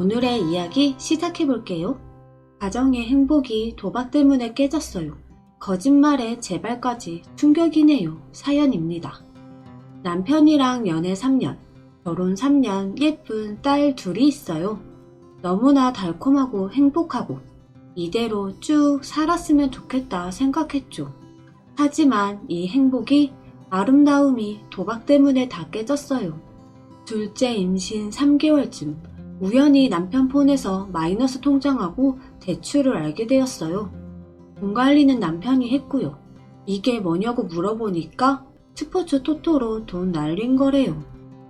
오늘의 이야기 시작해 볼게요. 가정의 행복이 도박 때문에 깨졌어요. 거짓말에 재발까지 충격이네요. 사연입니다. 남편이랑 연애 3년, 결혼 3년 예쁜 딸 둘이 있어요. 너무나 달콤하고 행복하고 이대로 쭉 살았으면 좋겠다 생각했죠. 하지만 이 행복이 아름다움이 도박 때문에 다 깨졌어요. 둘째 임신 3개월쯤 우연히 남편 폰에서 마이너스 통장하고 대출을 알게 되었어요. 돈 관리는 남편이 했고요. 이게 뭐냐고 물어보니까 스포츠 토토로 돈 날린 거래요.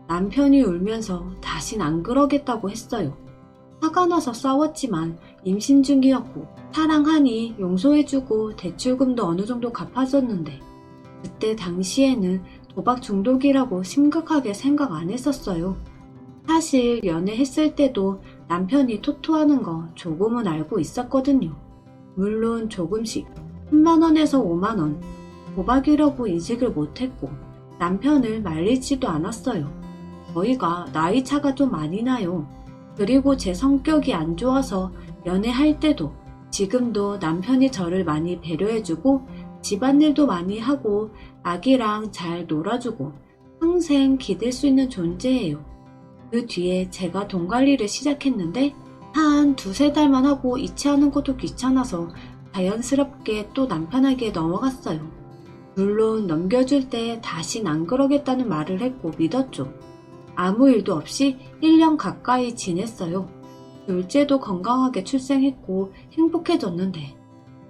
남편이 울면서 다신 안 그러겠다고 했어요. 화가 나서 싸웠지만 임신 중이었고 사랑하니 용서해주고 대출금도 어느 정도 갚아줬는데 그때 당시에는 도박 중독이라고 심각하게 생각 안 했었어요. 사실 연애했을 때도 남편이 토토하는 거 조금은 알고 있었거든요. 물론 조금씩 3만원에서 5만원 도박이라고 인식을 못했고 남편을 말리지도 않았어요. 저희가 나이 차가 좀 많이 나요. 그리고 제 성격이 안 좋아서 연애할 때도 지금도 남편이 저를 많이 배려해주고 집안일도 많이 하고 아기랑 잘 놀아주고 평생 기댈 수 있는 존재예요. 그 뒤에 제가 돈 관리를 시작했는데 한 두세 달만 하고 이체하는 것도 귀찮아서 자연스럽게 또 남편에게 넘어갔어요. 물론 넘겨줄 때 다신 안 그러겠다는 말을 했고 믿었죠. 아무 일도 없이 1년 가까이 지냈어요. 둘째도 건강하게 출생했고 행복해졌는데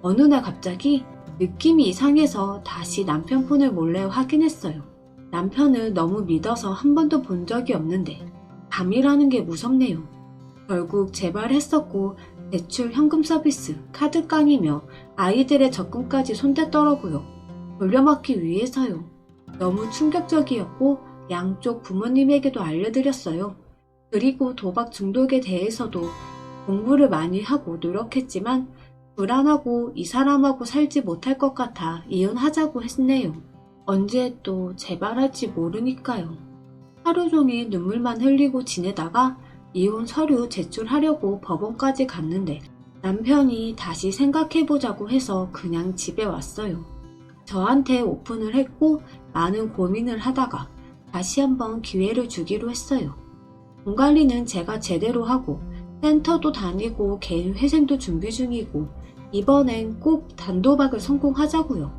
어느 날 갑자기 느낌이 이상해서 다시 남편 폰을 몰래 확인했어요. 남편을 너무 믿어서 한 번도 본 적이 없는데 밤이라는 게 무섭네요. 결국 재발했었고 대출 현금 서비스, 카드 깡이며 아이들의 접근까지 손댔더라고요. 돌려막기 위해서요. 너무 충격적이었고 양쪽 부모님에게도 알려드렸어요. 그리고 도박 중독에 대해서도 공부를 많이 하고 노력했지만 불안하고 이 사람하고 살지 못할 것 같아 이혼하자고 했네요. 언제 또 재발할지 모르니까요. 하루 종일 눈물만 흘리고 지내다가 이혼 서류 제출하려고 법원까지 갔는데 남편이 다시 생각해보자고 해서 그냥 집에 왔어요. 저한테 오픈을 했고 많은 고민을 하다가 다시 한번 기회를 주기로 했어요. 돈 관리는 제가 제대로 하고 센터도 다니고 개인 회생도 준비 중이고 이번엔 꼭 단도박을 성공하자고요.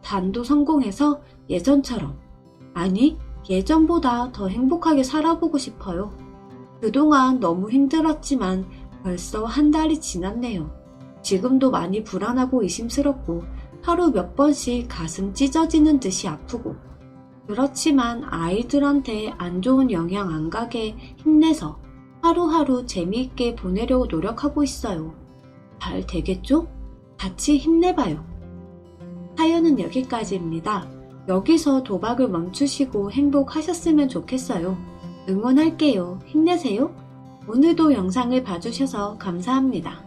단도 성공해서 예전처럼 아니 예전보다 더 행복하게 살아보고 싶어요. 그동안 너무 힘들었지만 벌써 한 달이 지났네요. 지금도 많이 불안하고 의심스럽고 하루 몇 번씩 가슴 찢어지는 듯이 아프고 그렇지만 아이들한테 안 좋은 영향 안 가게 힘내서 하루하루 재미있게 보내려고 노력하고 있어요. 잘 되겠죠? 같이 힘내봐요. 사연은 여기까지입니다. 여기서 도박을 멈추시고 행복하셨으면 좋겠어요. 응원할게요. 힘내세요. 오늘도 영상을 봐주셔서 감사합니다.